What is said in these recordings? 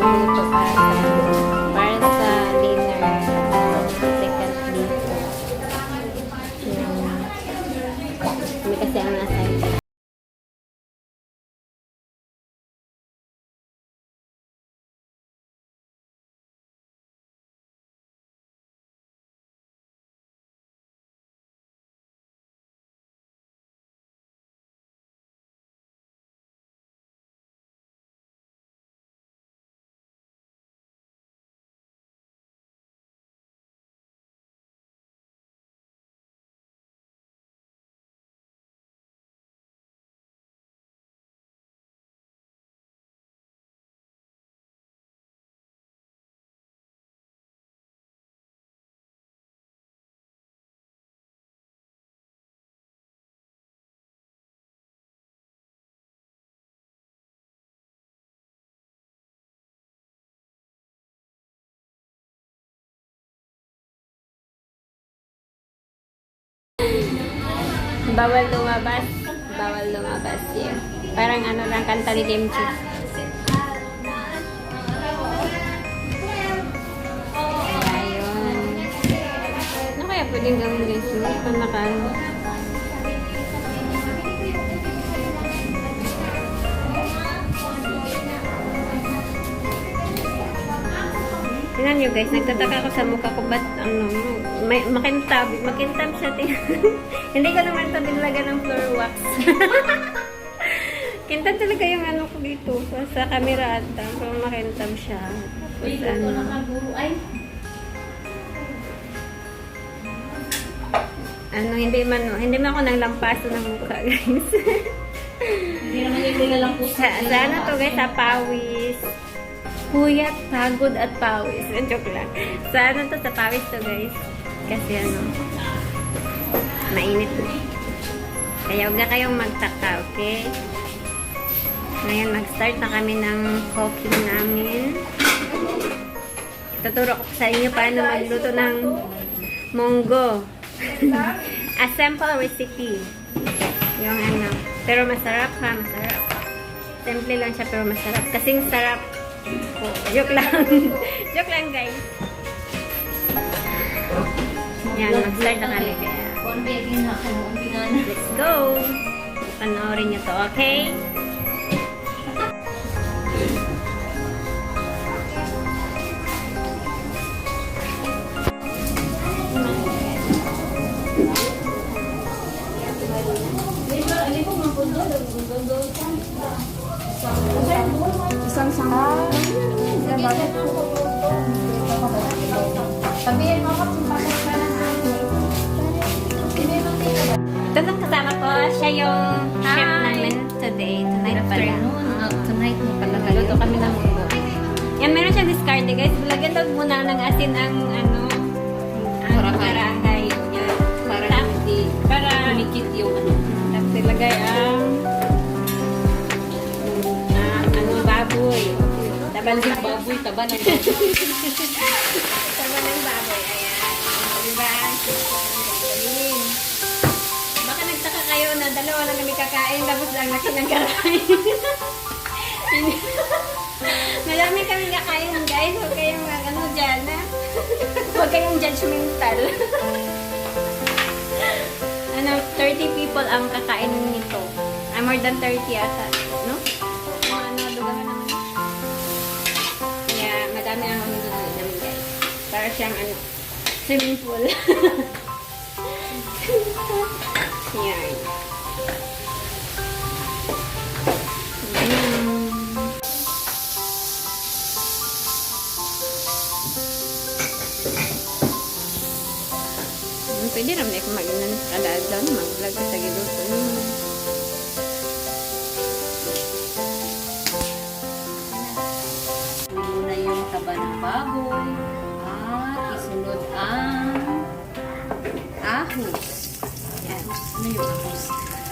Thank you. Bawal lumabas. Bawal lumabas. Yeah. Parang ano lang, kanta ni Kimchi. Ayun. Ano kaya pwedeng gawin guys? Hindi pa Tingnan nyo guys, nagtataka ako sa mukha ko, ba't ano, may, makintab, makintab siya. tingnan. Hindi ko naman ito nilaga ng floor wax. Kintab talaga yung ano ko dito, sa camera ata, pero makintab siya. Tapos ano, Ay, ano, hindi man, hindi man ako nang lampaso ng mukha guys. hindi naman yung nilalang po sa, sa ano to guys, sa pawis. Puyat, pagod at pawis. Joke lang. Sa ano to, sa pawis to guys. Kasi ano, mainit na. Kaya huwag na kayong magtaka, okay? Ngayon, mag-start na kami ng cooking namin. Tuturo ko sa inyo paano magluto ng munggo. A simple recipe. Yung ano. Pero masarap ha, masarap. Simple lang siya pero masarap. Kasing sarap. Oh, joke lang. joke lang guys. Yan, mag-start na kami kaya. Let's go! Panoorin niyo to, okay? Isang sanga. Sabihin mo kung bakit ka na Ito lang kasama ko. Siya yung chef namin today. Tonight pala. Uh, tonight mo pala kayo. Luto kami ng munggo. Yan, meron siyang discarte guys. Lagyan daw muna ng asin ang ano, ang barangay. Yan. Para hindi Para kumikit yung ano. Tapos ilagay ang baboy. Taban ng baboy. Taba ng baboy. Taban ng baboy. Ayan. Diba? Galing. Baka nagtaka kayo na dalawa lang kami kakain tapos lang laki ng kakain. Marami kami kakain guys. Huwag kayong mag- ano dyan ha. Huwag kayong judgmental. ano, 30 people ang kakain nito. Ah, more than 30 ata. Para siyang ano, swimming pool. Yan. Mm. Hmm, Pwede naman ako mag-inan kada adlaw na mag-vlog sa giluto niyo.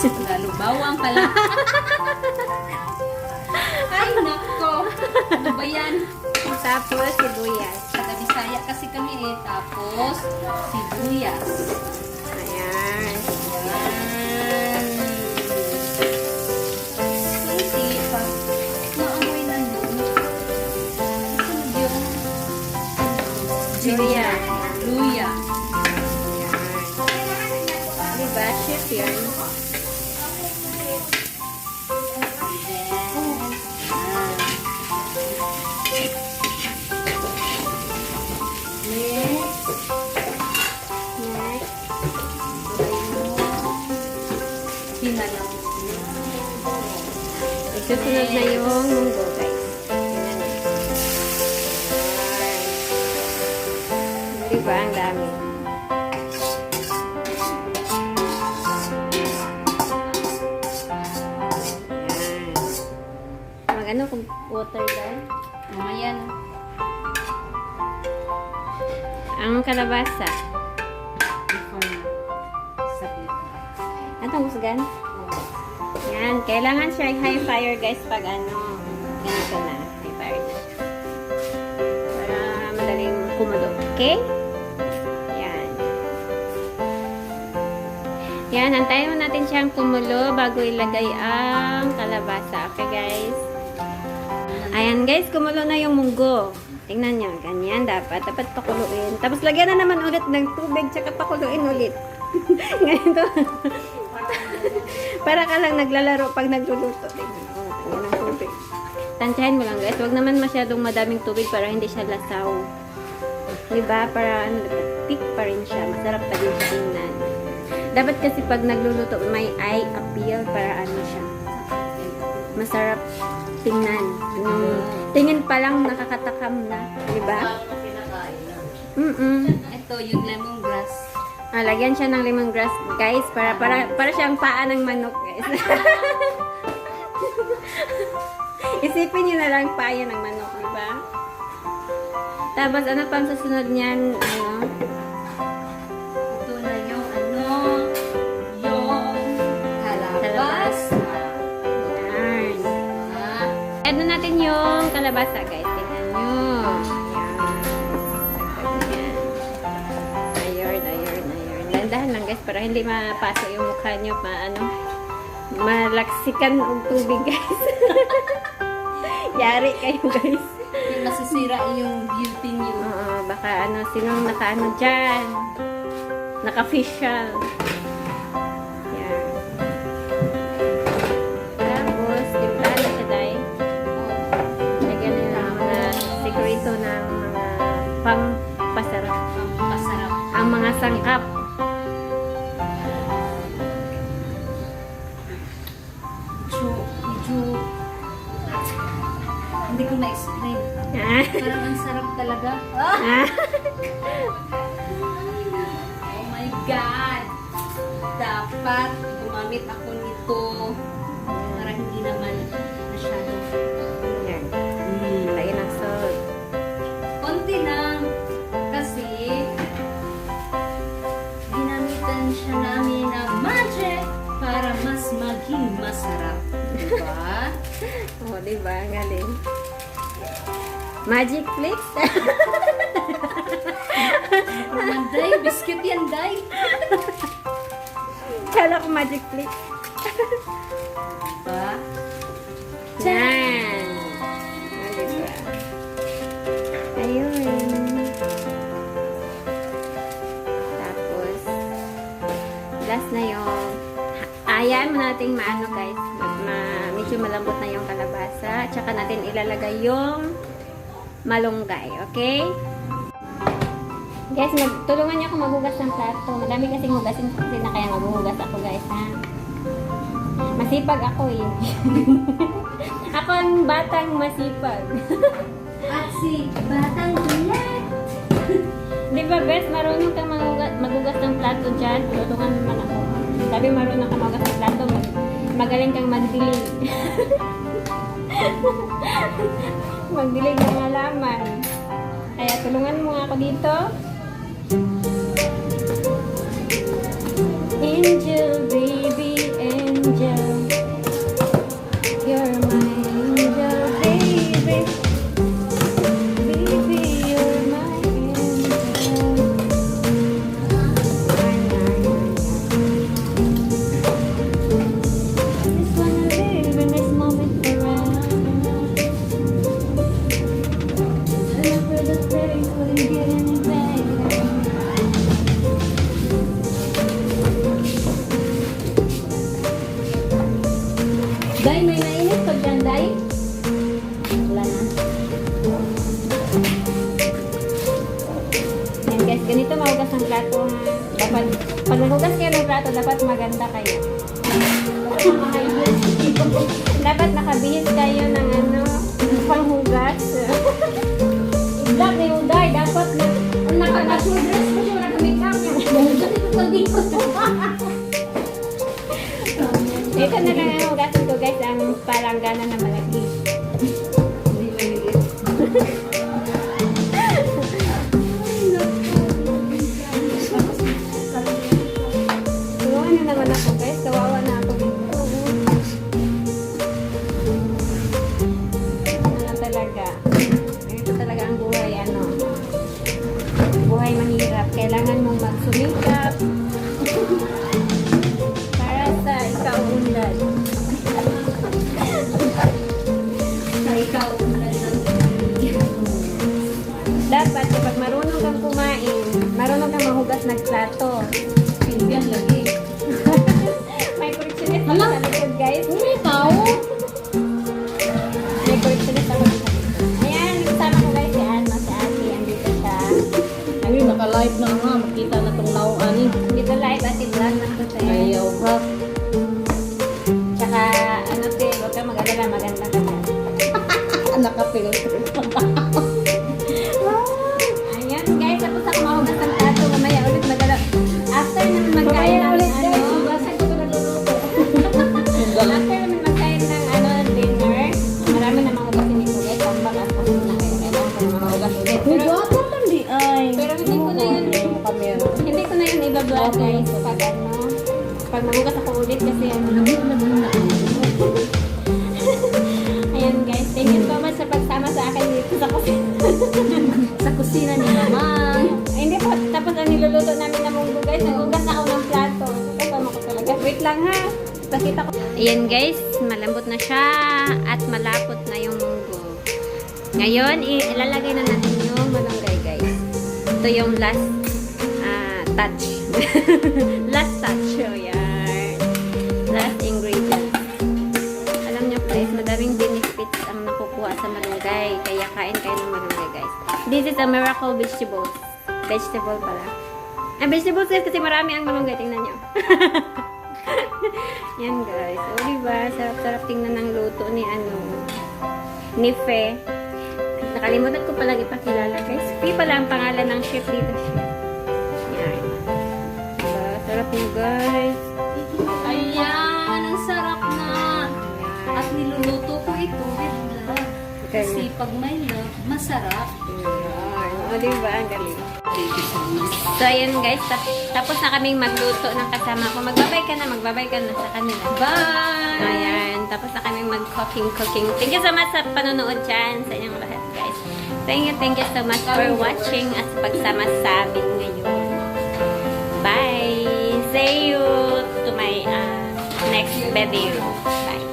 Lalo bawang pala. Ay, nako. Ano ba yan? Tapos, sibuyas. Taga Bisaya kasi kami eh. Tapos, sibuyas. Ayan. Yan. Pinalang. Isusunod na yung munggo, guys. Ayan. Diba? Ang dami. Ayan. Mag-ano kung water daw? Mamaya na. Ang kalabasa. Atong husgan? Yan. Kailangan siya high fire, guys, pag ano, ganito na. High fire na. Para madaling kumulo. Okay? Yan. Yan, hantayin mo natin siyang kumulo bago ilagay ang kalabasa. Okay, guys? Ayan, guys, kumulo na yung munggo. Tingnan nyo, ganyan dapat. Dapat pakuluin. Tapos lagyan na naman ulit ng tubig, tsaka pakuluin ulit. Ganito. Para ka lang naglalaro pag nagluluto. Tingnan mo, tingnan ng tubig. Tansyahin mo lang, guys. Huwag naman masyadong madaming tubig para hindi siya lasaw. Diba? Para ano, thick pa rin siya. Masarap pa din siya tingnan. Dapat kasi pag nagluluto, may eye appeal para ano siya. Masarap tingnan. Yung tingin pa lang nakakatakam na. Diba? Mm-mm. Ito, yung lemongrass. Ah, lagyan siya ng lemongrass, guys, para para para siyang paa ng manok, guys. Isipin niyo na lang paa yan ng manok, di ba? Tapos ano pang susunod niyan, ano? Ito na yung ano, yung kalabasa. Yan. Add na natin yung kalabasa, guys. Guys, para hindi mapasok yung mukha nyo, ma, ano, malaksikan ng tubig, guys. Yari kayo, guys. yung masisira yung beauty niyo. Oo, baka ano, sinong naka-ano dyan? Naka-facial. Yan. Tapos, timpla na siya, day. Lagyan nila ng mga sekreto ng mga pampasarap. Masarap. Ang mga sangkap. Hindi ko na-explain. Ah. Parang ang sarap talaga. Ah! Ah. Oh my God! Dapat gumamit ako nito para hindi naman masyado. Yan. Ng salt. Konti lang kasi ginamitan siya namin ng magic para mas maging masarap. Diba? Oo, oh, diba? Ang Galing. Magic flakes? Manday, biscuit yan, day. Kala ko magic flakes. Diba? Yan. Ayan mo nating maano guys, ma, ma- medyo malambot na yung kalabasa. Tsaka natin ilalagay yung malunggay, okay? Guys, mag, tulungan niyo ako maghugas ng plato. Madami kasing hugasin kasi na kaya maghuhugas ako guys, ha? Masipag ako eh. ako ang batang masipag. At si Batang Kulat. Di ba, Bes, marunong kang magugas, magugas ng plato dyan? Tulungan naman ako. Sabi marunong kang magugas ng plato, mag, magaling kang magdilig. magdilig ng halaman. Kaya tulungan mo ako dito. Angel, baby, angel. Mahugas ng plato ha. Dapat, pag naghugas kayo ng plato, dapat maganda kayo. dapat nakabihis kayo ng ano, panghugas. Iblak ni Uday, dapat na, Naka-shoulders ko siya, naka-makeup niya. Ito na lang ang hugasin ko guys, ang palanggana na malaki. Hindi maliit. Lauan eh. Dito live at i-vlog na ko sa'yo. Ayaw ha. Tsaka, ano te, huwag kang mag-alala, maganda ka na. Naka-filter. Ayan, guys, tapos ako mahugas ng plato. Mamaya ulit magala. After naman magkain ng ulit, ano. Basan ko na luluto. after naman magkain ng ano, dinner, marami na mahugasin nito guys. Tambak tapos na kayo. Kailangan ko na mahugas ulit. Pero. Pero hindi ko na yun. Iba-vlog guys. Pag ano, pag mahugas ako ulit kasi ano. Ayan guys, thank you so much sa pagsama sa akin dito sa kusina. Sa kusina ni Mama. Ay, hindi po, tapos ang niluluto namin na munggo guys, nagugas na ako ng plato. Kasama ko talaga. Wait lang ha. Pakita ko. Ayan guys, malambot na siya at malapot na yung munggo. Ngayon, ilalagay na natin yung malunggay guys. Ito yung last ah, touch. Last touch. So, yan. Last ingredient. Alam niyo guys, madaming benefits ang nakukuha sa malunggay. Kaya kain kayo ng malunggay guys. This is a miracle vegetable. Vegetable pala. Ah, vegetables guys kasi marami ang malunggay. Tingnan niyo. Yan guys. O diba? Sarap-sarap tingnan ng luto ni ano. Ni Fe. Nakalimutan ko palang ipakilala guys. Fe pala ang pangalan ng chef dito siya. Niyo guys. Ayan, ang sarap na. At niluluto ko ito with love. Kasi pag may love, masarap. Yan. O diba? Ang galing. So ayan guys, tap- tapos na kaming magluto ng kasama ko. Magbabay ka na, magbabay ka na sa kanila. Bye! Ayan, tapos na kaming mag-cooking-cooking. Thank you so much sa panonood dyan sa inyong lahat, guys. Thank you, thank you so much for watching at pagsama sa amin ngayon. See you to my uh, next video. Bye!